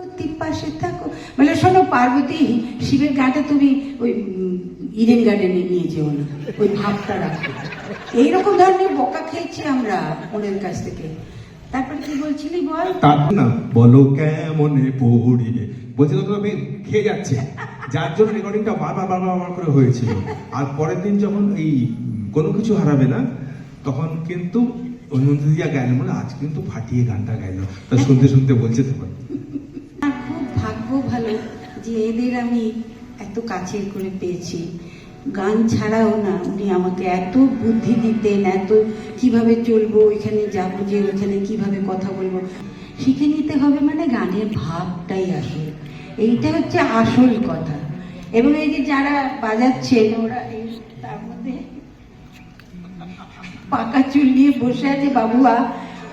পার্বতীর থাকো। মানে শোনো পার্বতী, শিবের গানটা তুমি ওই ইডেন গার্ডেনে নিয়ে যেও না। ওই ভাবটা রাখো। এইরকম ধরনের খেয়েছি আমরা ওদের কাছ থেকে। তারপর কি বলছিলি বল? তার না, বলো কেমনে পড়িবে বলছিল খেয়ে যার জন্য রেকর্ডিংটা বারবার বারবার বারবার করে হয়েছিল। আর পরের দিন যখন এই কোনো কিছু হারাবে না, তখন কিন্তু অন্যদিয়া দিয়া গাইলো। মানে আজ কিন্তু ফাটিয়ে গানটা গাইলো। তা শুনতে শুনতে বলছে খুব ভাগ্য ভালো যে এদের আমি এত কাছের করে পেয়েছি। গান ছাড়াও না উনি আমাকে এত বুদ্ধি দিতেন, এত কীভাবে চলবো, ওইখানে যাব যে ওইখানে কীভাবে কথা বলব। শিখে নিতে হবে মানে গানের ভাবটাই আসল। এইটা হচ্ছে আসল কথা। এবং এই যে যারা বাজাচ্ছেন, ওরা এই তার মধ্যে পাকা চুল নিয়ে বসে আছে বাবুয়া।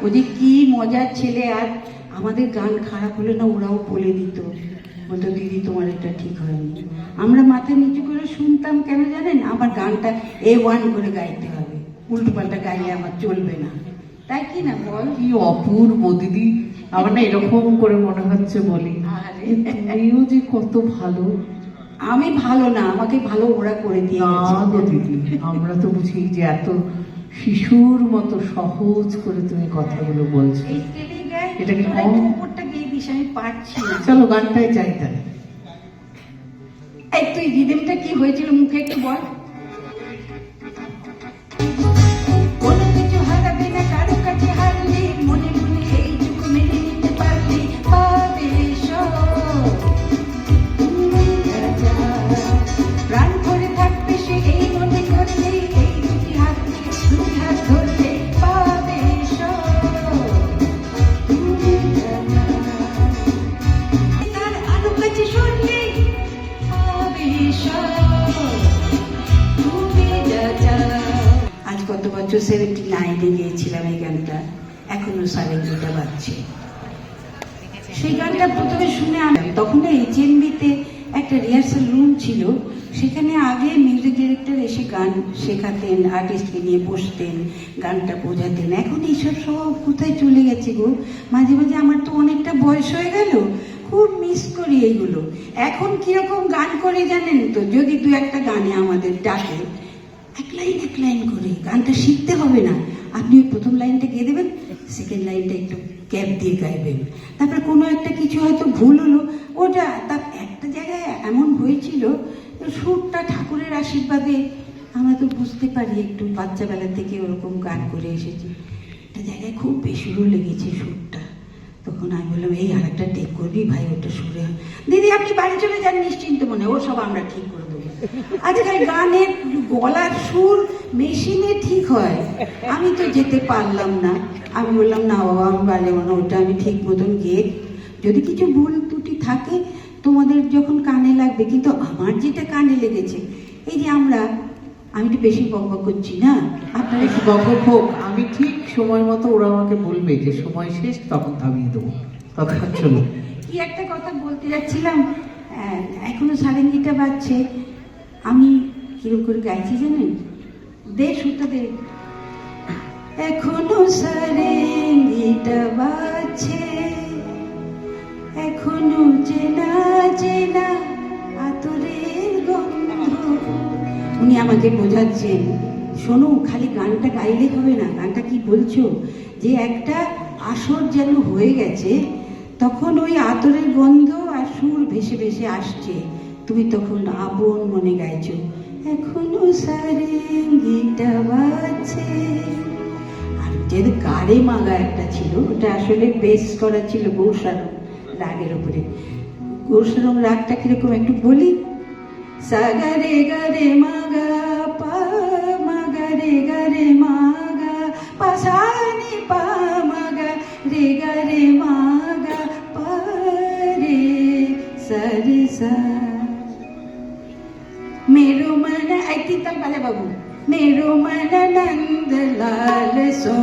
ও যে কি মজার ছেলে আর আমাদের গান খারাপ হলে না ওরাও বলে দিত বলতো দিদি তোমার এটা ঠিক হয়নি। আমরা মাথা নিচু করে শুনতাম কেন জানেন? আমার গানটা এ ওয়ান করে গাইতে হবে। উল্টো পাল্টা গাইলে আমার চলবে না। তাই কি না বল? কি অপূর্ব দিদি। আমার না এরকম করে মনে হচ্ছে বলি। আরে। যে তুমিও যে কত ভালো। আমি ভালো না আমাকে ভালো ওরা করে দিয়ে না গেছে। দিদি আমরা তো বুঝি যে এত শিশুর মতো সহজ করে তুমি কথাগুলো বলছো। এটা কি কম? উপরটা গিয়ে দিস আমি পারছি চলো গানটাই চাই তাহলে এই তুই রিদেমটা কি হয়েছিল মুখে একটু বল বছর সেভেন্টি নাইনে গিয়েছিলাম এই গানটা। এখনও সাড়ে দুটা বাজছে। সেই গানটা প্রথমে শুনে আনলাম তখন এইচএমবিতে একটা রিহার্সাল রুম ছিল। সেখানে আগে মিউজিক ডিরেক্টর এসে গান শেখাতেন আর্টিস্টকে নিয়ে বসতেন, গানটা বোঝাতেন। এখন এইসব সব কোথায় চলে গেছে গো? মাঝে মাঝে আমার তো অনেকটা বয়স হয়ে গেল। খুব মিস করি এইগুলো। এখন কীরকম গান করে জানেন তো? যদি দু একটা গানে আমাদের ডাকে। এক লাইন এক লাইন করে। গানটা শিখতে হবে না। আপনি ওই প্রথম লাইনটা গেয়ে দেবেন সেকেন্ড লাইনটা একটু ক্যাপ দিয়ে গাইবেন। তারপরে কোনো একটা কিছু হয়তো ভুল হলো, ওটা তার একটা জায়গায় এমন হয়েছিল সুরটা ঠাকুরের আশীর্বাদে আমরা তো বুঝতে পারি একটু বাচ্চাবেলা থেকে ওরকম গান করে এসেছি। একটা জায়গায় খুব বেসুরো লেগেছে সুরটা। তখন আমি বললাম, এই আর একটা টেক করবি ভাই, ওটা সুরে দিদি, আপনি বাড়ি চলে যান নিশ্চিন্ত মনে ও সব আমরা ঠিক করে দেবো। আজকাল গানের গলার সুর মেশিনে ঠিক হয়। আমি তো যেতে পারলাম না। আমি বললাম না বাবা আমি পারলাম না ওটা আমি ঠিক মতন গিয়ে যদি কিছু ভুল ত্রুটি থাকে তোমাদের যখন কানে লাগবে কিন্তু আমার যেটা কানে লেগেছে এই যে আমরা আমি একটু বেশি বকবক করছি না? আপনার একটু গল্প হোক। আমি ঠিক সময় মতো ওরা আমাকে বলবে যে সময় শেষ তখন থামিয়ে দেবো। ততক্ষণ চলো কি একটা কথা বলতে যাচ্ছিলাম এখনও সারেঙ্গিটা বাজছে। আমি কীরকম করে গাইছি জানেন? দে সুতো দে এখনও সারেঙ্গিটা বাজছে। এখনও চেনা চেনা আতরের গন্ধ। উনি আমাকে বোঝাচ্ছেন, শোনো, খালি গানটা গাইলে হবে না। গানটা কি বলছো? যে একটা আসর যেন হয়ে গেছে, তখন ওই আতরের গন্ধ আর সুর ভেসে ভেসে আসছে। তুমি তখন আপন মনে গাইছো। এখনও সারে সারেঙ্গিটা বাজছে। আর যে গাড়ে মাগা একটা ছিল, ওটা আসলে বেস করা ছিল গৌসারম রাগের উপরে। গৌসারং রাগটা কীরকম একটু বলি? সাগারে গারে মাগা நிலவும் நிருமண நந்தலாலசோ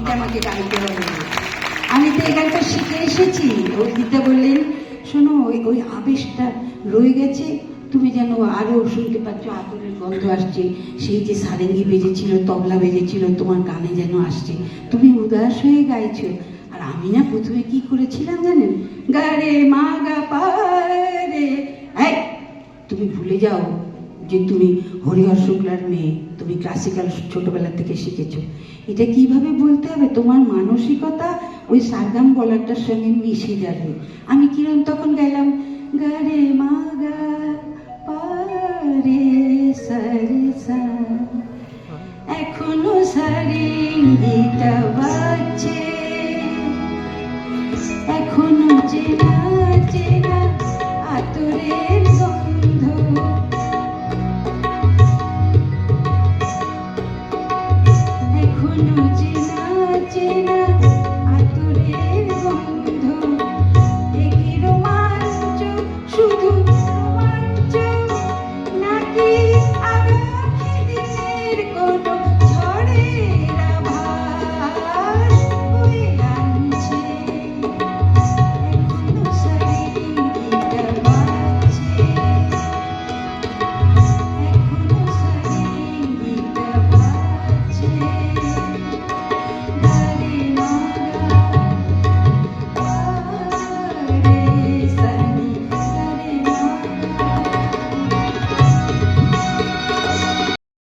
ওটা আমাকে গাইতে হবে আমি তো এই গানটা শিখে এসেছি। ওই দিদা বললেন, শোনো, ওই ওই আবেশটা রয়ে গেছে। তুমি যেন আরও শুনতে পাচ্ছ আদরের গন্ধ আসছে। সেই যে সারেঙ্গি বেজেছিল, তবলা বেজেছিল, তোমার গানে যেন আসছে। তুমি উদাস হয়ে গাইছো। আর আমি না প্রথমে কি করেছিলাম জানেন? গা রে মা গা পা রে তুমি ভুলে যাও। যে তুমি হরিহর শুক্লার মেয়ে, তুমি ক্লাসিক্যাল ছোটবেলা থেকে শিখেছো। এটা কীভাবে বলতে হবে? তোমার মানসিকতা ওই সারগাম বলাটার সঙ্গে মিশে যাবে। আমি কিরম তখন গেলাম গারে মা, গা পারে সারে সা এখনও সারেঙ্গিটা বাজছে। এখনও চেনা চেনা আতরের চেনা চেনা